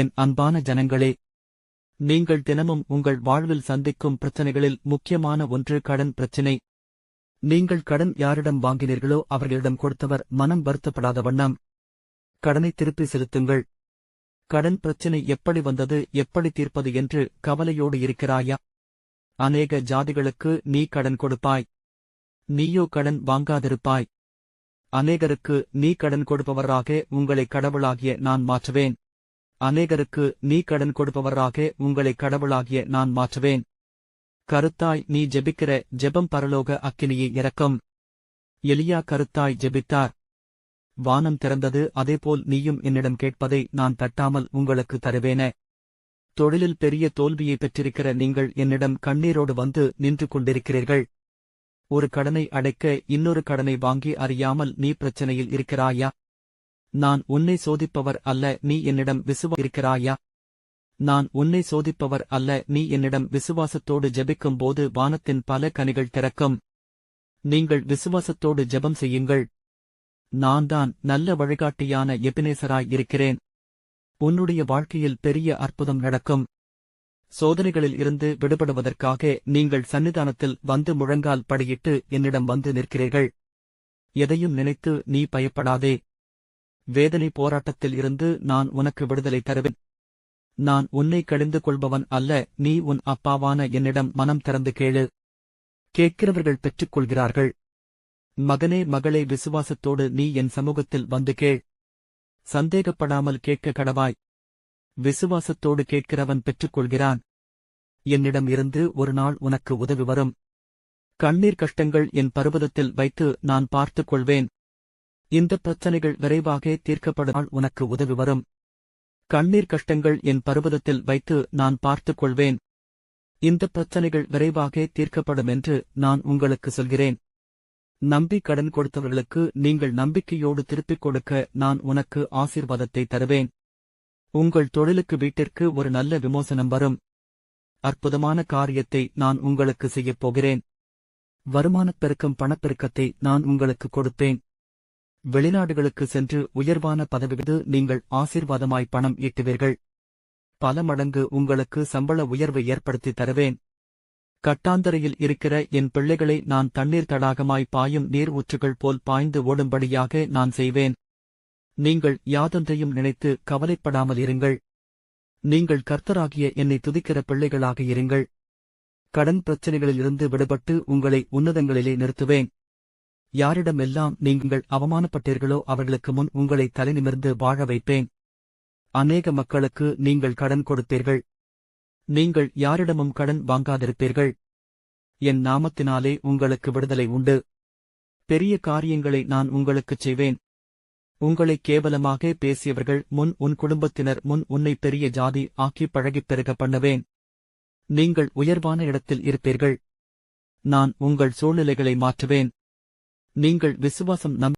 என் அன்பான ஜனங்களே நீங்கள் தினமும் உங்கள் வாழ்வில் சந்திக்கும் பிரச்சனைகளில் முக்கியமான ஒன்று கடன் பிரச்சினை. நீங்கள் கடன் யாரிடம் வாங்கினீர்களோ அவர்களிடம் கொடுத்தவர் மனம் வருத்தப்படாத வண்ணம். கடனை திருப்பி செலுத்துங்கள். கடன் பிரச்சினை எப்படி வந்தது எப்படி தீர்ப்பது என்று கவலையோடு இருக்கிறாயா? அநேக ஜாதிகளுக்கு நீ கடன் கொடுப்பாய். நீயோ கடன் வாங்காதிருப்பாய். அநேகருக்கு நீ கடன் கொடுப்பவராக உங்களை கடவுளாகிய நான் மாற்றுவேன். அநேகருக்கு நீ கடன் கொடுப்பவராக உங்களை கடவுளாகிய நான் மாற்றுவேன். கருத்தாய் நீ ஜெபிக்கிற ஜெபம் பரலோக அக்கினியை இறக்கும். எலியா கருத்தாய் ஜெபித்தார். வானம் திறந்தது அதேபோல் நீயும் என்னிடம் கேட்பதை நான் தட்டாமல் உங்களுக்கு தருவேன. தொழிலில் பெரிய தோல்வியை பெற்றிருக்கிற நீங்கள் என்னிடம் கண்ணீரோடு வந்து நின்று கொண்டிருக்கிறீர்கள். ஒரு கடனை அடைக்க இன்னொரு கடனை வாங்கி அறியாமல் நீ பிரச்சனையில் இருக்கிறாயா? நான் உன்னை சோதிப்பவர் அல்ல நீ என்னிடம் விசுவா இருக்கிறாயா நான் உன்னை சோதிப்பவர் அல்ல நீ என்னிடம் விசுவாசத்தோடு ஜெபிக்கும் போது வானத்தின் பல கனிகள் திறக்கும். நீங்கள் விசுவாசத்தோடு ஜெபம் செய்யுங்கள். நான் தான் நல்ல வழிகாட்டியான எபினேசராய் இருக்கிறேன். உன்னுடைய வாழ்க்கையில் பெரிய அற்புதம் நடக்கும். சோதனைகளில் இருந்து விடுபடுவதற்காக நீங்கள் சன்னிதானத்தில் வந்து முழங்கால் படியிட்டு என்னிடம் வந்து நிற்கிறீர்கள். எதையும் நினைத்து நீ பயப்படாதே. வேதனை போராட்டத்தில் இருந்து நான் உனக்கு விடுதலை தருவேன். நான் உன்னை கழிந்து கொள்பவன் அல்ல நீ உன் அப்பாவான என்னிடம் மனம் திறந்து கேளு. கேட்கிறவர்கள் பெற்றுக்கொள்கிறார்கள். மகனே மகளே விசுவாசத்தோடு நீ என் சமூகத்தில் வந்து கேள். சந்தேகப்படாமல் கேட்க கடவாய். விசுவாசத்தோடு கேட்கிறவன் பெற்றுக்கொள்கிறான். என்னிடம் இருந்து ஒரு நாள் உனக்கு உதவி வரும். கண்ணீர் கஷ்டங்கள் என் பருவதத்தில் வைத்து நான் பார்த்துக் கொள்வேன் இந்த பிரச்சனைகள் விரைவாக தீர்க்கப்படும் உனக்கு உதவி வரும். கண்ணீர் கஷ்டங்கள் என் பருவதத்தில் வைத்து நான் பார்த்துக் கொள்வேன். இந்த பிரச்சனைகள் விரைவாக தீர்க்கப்படும் என்று நான் உங்களுக்கு சொல்கிறேன். நம்பி கடன் கொடுத்தவர்களுக்கு நீங்கள் நம்பிக்கையோடு திருப்பிக் கொடுக்க நான் உனக்கு ஆசீர்வாதத்தை தருவேன். உங்கள் தொழிலுக்கு வீட்டிற்கு ஒரு நல்ல விமோசனம் வரும். அற்புதமான காரியத்தை நான் உங்களுக்கு செய்யப் போகிறேன். வருமானப் பெருக்கம் பணப்பெருக்கத்தை நான் உங்களுக்கு கொடுப்பேன். வெளிநாடுகளுக்கு சென்று உயர்வான பதவிவது நீங்கள் ஆசீர்வாதமாய் பணம் ஈட்டுவீர்கள். பல மடங்கு உங்களுக்கு சம்பள உயர்வை ஏற்படுத்தி தருவேன். கட்டாந்தரையில் இருக்கிற என் பிள்ளைகளை நான் தண்ணீர் தடாகமாய் பாயும் நீர் ஊற்றுகள் போல் பாய்ந்து ஓடும்படியாக நான் செய்வேன். நீங்கள் யாதொன்றையும் நினைத்து கவலைப்படாமல் இருங்கள். நீங்கள் கர்த்தராகிய என்னை துதிக்கிற பிள்ளைகளாக இருங்கள். கடன் பிரச்சனைகளிலிருந்து விடுபட்டு உங்களை உன்னதங்களிலே நிறுத்துவேன். யாரிடமெல்லாம் நீங்கள் அவமானப்பட்டீர்களோ அவர்களுக்கு முன் உங்களை தலைநிமிர்ந்து வாழ வைப்பேன். அநேக மக்களுக்கு நீங்கள் கடன் கொடுப்பீர்கள் நீங்கள் யாரிடமும் கடன் வாங்காதிருப்பீர்கள். என் நாமத்தினாலே உங்களுக்கு விடுதலை உண்டு. பெரிய காரியங்களை நான் உங்களுக்குச் செய்வேன். உங்களை கேவலமாக பேசியவர்கள் முன் உன் குடும்பத்தினர் முன் உன்னை பெரிய ஜாதி ஆக்கி பழகிப் பெருக பண்ணுவேன். நீங்கள் உயர்வான இடத்தில் இருப்பீர்கள். நான் உங்கள் சூழ்நிலைகளை மாற்றுவேன். நீங்கள் விசுவாசம் நம்